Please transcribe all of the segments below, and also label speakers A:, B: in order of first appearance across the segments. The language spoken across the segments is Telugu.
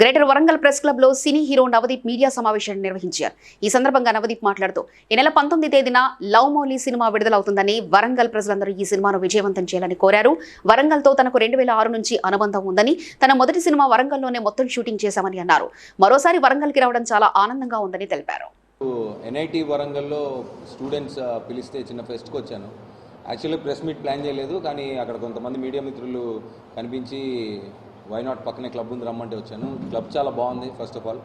A: గ్రేటర్ వరంగల్ ప్రెస్ క్లబ్లో సినీ హీరో నవదీప్ మీడియా సమావేశాన్ని నిర్వహించారు. ఈ సందర్భంగా నవదీప్ మాట్లాడుతూ ఈ నెల పంతొమ్మిది తేదీన లవ్ మౌలి సినిమా విడుదలవుతుందని వరంగల్ ప్రజలందరూ ఈ సినిమాను విజయవంతం చేయాలని కోరారు. వరంగల్తో తనకు రెండు వేల ఆరు నుంచి అనుబంధం ఉందని తన మొదటి సినిమా వరంగల్లోనే మొత్తం షూటింగ్ చేశామని అన్నారు. మరోసారి వరంగల్కి రావడం చాలా ఆనందంగా ఉందని తెలిపారు.
B: ఎన్ఐటి వరంగల్లో స్టూడెంట్స్ పిలిస్తే చిన్న ఫెస్ట్కి వచ్చాను. యాక్చువల్లీ ప్రెస్ మీట్ ప్లాన్ చేయలేదు కానీ అక్కడ కొంతమంది మీడియా మిత్రులు కనిపించి వై నాట్ పక్కనే క్లబ్ ఉంది రమ్మంటే వచ్చాను. క్లబ్ చాలా బాగుంది ఫస్ట్ ఆఫ్ ఆల్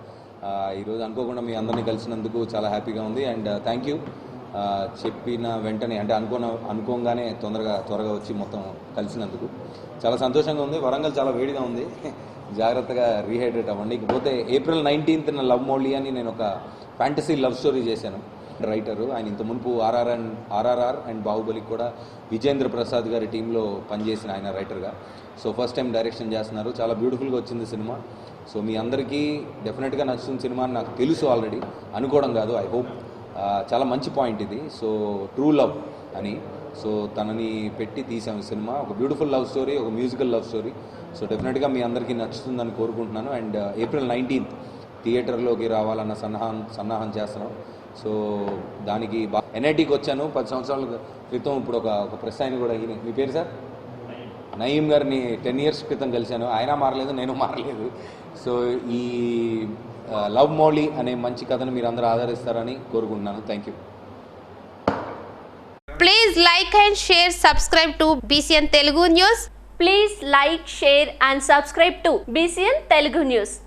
B: ఈరోజు అనుకోకుండా మీ అందరినీ కలిసినందుకు చాలా హ్యాపీగా ఉంది. అండ్ థ్యాంక్ యూ చెప్పిన వెంటనే అంటే అనుకోన అనుకోగానే తొందరగా త్వరగా వచ్చి మొత్తం కలిసినందుకు చాలా సంతోషంగా ఉంది. వరంగల్ చాలా వేడిగా ఉంది. జాగ్రత్తగా రీహైడ్రేట్ అవ్వండి. ఇకపోతే ఏప్రిల్ నైన్టీన్త్ లవ్ మౌలి అని నేను ఒక ఫ్యాంటసీ లవ్ స్టోరీ చేశాను. రైటరు. ఆయన ఇంత మునుపు ఆర్ఆర్ అండ్ ఆర్ఆర్ఆర్ అండ్ బాహుబలికి కూడా విజేంద్ర ప్రసాద్ గారి టీంలో పనిచేసిన ఆయన రైటర్గా. సో ఫస్ట్ టైం డైరెక్షన్ చేస్తున్నారు. చాలా బ్యూటిఫుల్గా వచ్చింది సినిమా. సో మీ అందరికీ డెఫినెట్గా నచ్చుతుంది సినిమా అని నాకు తెలుసు ఆల్రెడీ. అనుకోవడం కాదు ఐ హోప్. చాలా మంచి పాయింట్ ఇది. సో ట్రూ లవ్ అని. సో తనని పెట్టి తీసాం సినిమా. ఒక బ్యూటిఫుల్ లవ్ స్టోరీ ఒక మ్యూజికల్ లవ్ స్టోరీ. సో డెఫినెట్గా మీ అందరికీ నచ్చుతుందని కోరుకుంటున్నాను. అండ్ ఏప్రిల్ నైన్టీన్త్ థియేటర్లోకి రావాలన్న సన్నాహం సన్నాహం చేస్తున్నాం. సో దానికి బాగా ఎన్ఐటీకి వచ్చాను. పది సంవత్సరాల క్రితం ఇప్పుడు ఒక ఒక ప్రెస్ ఆయన కూడా ఈయన. మీ పేరు సార్? నయీం గారిని టెన్ ఇయర్స్ క్రితం కలిశాను. ఆయన మారలేదు నేను మారలేదు. సో ఈ లవ్ మౌలి అనే మంచి కథను మీరు అందరూ ఆదరిస్తారని కోరుకుంటున్నాను. Thank you.
C: Please like and share subscribe to BCN Telugu news
D: please like share and subscribe to BCN Telugu news